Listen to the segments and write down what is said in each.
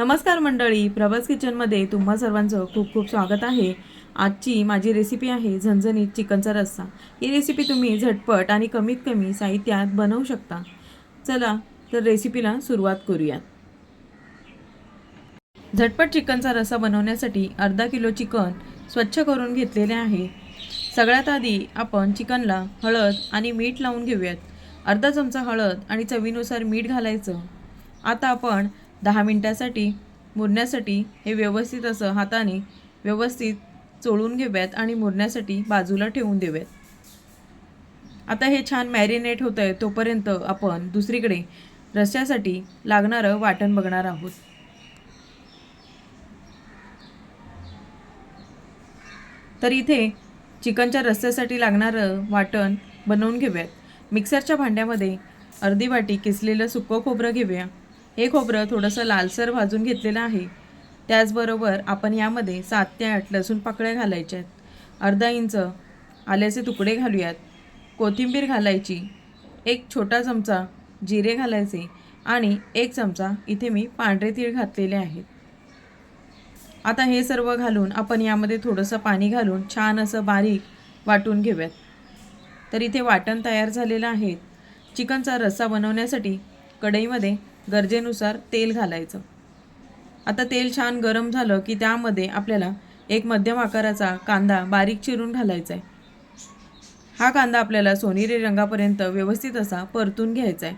नमस्कार मंडळी प्रभास किचनमध्ये तुम्हा सर्वांचं खूप खूप स्वागत आहे. आजची माझी रेसिपी आहे झणझणीत चिकनचा रस्सा. ही रेसिपी तुम्ही झटपट आणि कमीत कमी साहित्यात बनवू शकता. चला तर रेसिपीला सुरुवात करूयात. झटपट चिकनचा रस्सा बनवण्यासाठी अर्धा किलो चिकन स्वच्छ करून घेतलेले आहे. सगळ्यात आधी आपण चिकनला हळद आणि मीठ लावून घेऊयात. अर्धा चमचा हळद आणि चवीनुसार मीठ घालायचं. आता आपण दहा मिनटासाठी मुरण्यासाठी हे व्यवस्थित असं हाताने व्यवस्थित चोळून घेऊयात आणि मुरण्यासाठी बाजूला ठेवून देऊयात. आता हे छान मॅरिनेट होतं आहे तोपर्यंत आपण दुसरीकडे रस्स्यासाठी लागणारं वाटण बघणार आहोत. तर इथे चिकनच्या रस्स्यासाठी लागणारं वाटण बनवून घेऊयात. मिक्सरच्या भांड्यामध्ये अर्धी वाटी किसलेलं सुकं खोबरं घेऊया. हे खोबरं थोडंसं लालसर भाजून घेतलेलं आहे. त्याचबरोबर आपण यामध्ये सात ते आठ लसूण पाकळ्या घालायच्या आहेत. अर्धा इंच आल्याचे तुकडे घालूयात. कोथिंबीर घालायची एक छोटा चमचा जिरे घालायचे आणि एक चमचा इथे मी पांढरे तीळ घातलेले आहेत. आता हे सर्व घालून आपण यामध्ये थोडंसं पाणी घालून छान असं बारीक वाटून घेऊयात. तर इथे वाटण तयार झालेलं आहे. चिकनचा रस्सा बनवण्यासाठी कढईमध्ये गरजेनुसार तेल घालायचं. आता तेल छान गरम झालं की त्यामध्ये आपल्याला एक मध्यम आकाराचा कांदा बारीक चिरून घालायचा आहे हा कांदा आपल्याला सोनेरी रंगापर्यंत व्यवस्थित असा परतून घ्यायचा आहे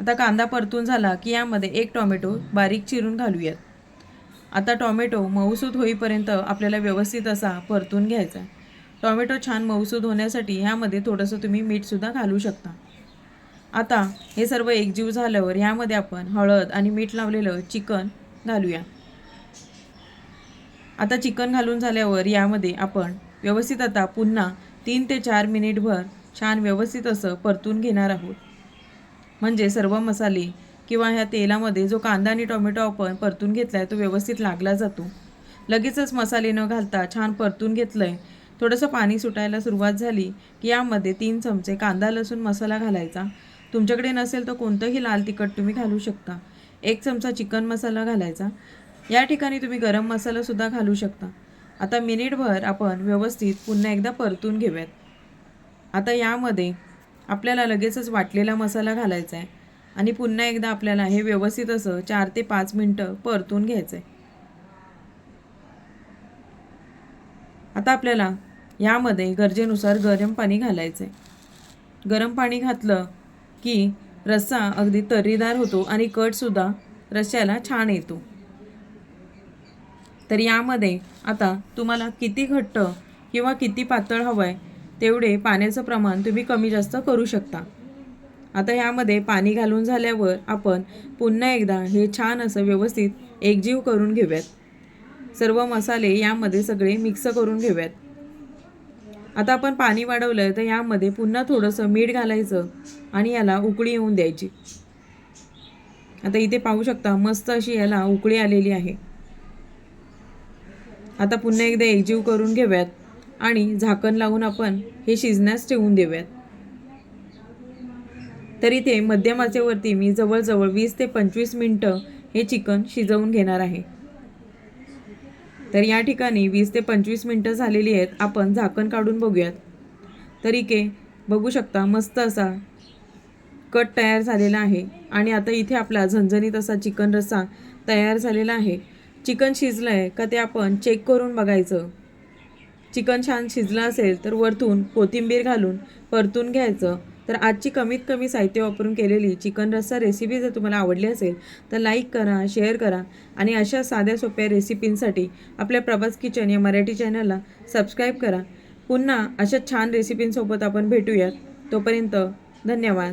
आता कांदा परतून झाला की यामध्ये एक टॉमॅटो बारीक चिरून घालूयात. आता टॉमॅटो मऊसूद होईपर्यंत आपल्याला व्यवस्थित असा परतून घ्यायचा आहे टॉमॅटो छान मऊसूद होण्यासाठी ह्यामध्ये थोडंसं तुम्ही मीठसुद्धा घालू शकता. आता हे सर्व एकजीव झाल्यावर यामध्ये आपण हळद आणि मीठ लावलेलं चिकन घालूया. आता चिकन घालून झाल्यावर यामध्ये आपण व्यवस्थित आता पुन्हा तीन ते चार मिनिटभर छान व्यवस्थित असं परतून घेणार आहोत. म्हणजे सर्व मसाले किंवा ह्या तेलामध्ये जो कांदा आणि टोमॅटो आपण परतून घेतला आहे तो व्यवस्थित लागला जातो. लगेचच मसाले न घालता छान परतून घेतलं आहे थोडंसं पाणी सुटायला सुरुवात झाली की यामध्ये तीन चमचे कांदा लसूण मसाला घालायचा. तुमच्याकडे नसेल तर कोणतंही लाल तिखट तुम्ही घालू शकता. एक चमचा चिकन मसाला घालायचा. या ठिकाणी तुम्ही गरम मसालासुद्धा घालू शकता. आता मिनिटभर आपण व्यवस्थित पुन्हा एकदा परतून घेऊयात. आता यामध्ये आपल्याला लगेचच वाटलेला मसाला घालायचा आहे आणि पुन्हा एकदा आपल्याला हे व्यवस्थित असं चार ते पाच मिनटं परतून घ्यायचं आहे आता आपल्याला यामध्ये गरजेनुसार गरम पाणी घालायचं आहे गरम पाणी घातलं की रस्सा अगदी तर्रीदार होतो आणि कटसुद्धा रश्श्याला छान येतो. तर यामध्ये आता तुम्हाला किती घट्ट किंवा किती पातळ हवं आहे तेवढे पाण्याचं प्रमाण तुम्ही कमी जास्त करू शकता. आता ह्यामध्ये पाणी घालून झाल्यावर आपण पुन्हा एकदा हे छान असं व्यवस्थित एकजीव करून घेऊयात. सर्व मसाले यामध्ये सगळे मिक्स करून घेऊयात. आता आपण पाणी वाढवलं तर यामध्ये पुन्हा थोडंसं मीठ घालायचं आणि याला उकळी येऊन द्यायची. आता इथे पाहू शकता मस्त अशी याला उकळी आलेली आहे. आता पुन्हा एकदा एकजीव करून घेऊयात आणि झाकण लावून आपण हे शिजण्यास ठेवून देऊयात. तर इथे मध्यम आचेवरती मी जवळजवळ वीस ते पंचवीस मिनटं हे चिकन शिजवून घेणार आहे. तर या ठिकाणी वीस ते पंचवीस मिनटं झालेली आहेत. आपण झाकण काढून बघूयात. तर इके बघू शकता मस्त असा कट तयार झालेला आहे. आणि आता इथे आपला झणझणीत असा चिकन रस्सा तयार झालेला आहे. चिकन शिजलं आहे का ते आपण चेक करून बघायचं. चिकन छान शिजलं असेल तर वरतून कोथिंबीर घालून परतून घ्यायचं. तर आजची कमीत कमी साहित्य वापरून केलेली चिकन रस्सा रेसिपी जर तुम्हाला आवडली असेल तर लाईक करा शेअर करा आणि अशा साध्या सोप्या रेसिपींसाठी आपल्या प्रभास किचन या मराठी चॅनलला सबस्क्राईब करा. पुन्हा अशा छान रेसिपींसोबत आपण भेटूयात. तोपर्यंत धन्यवाद.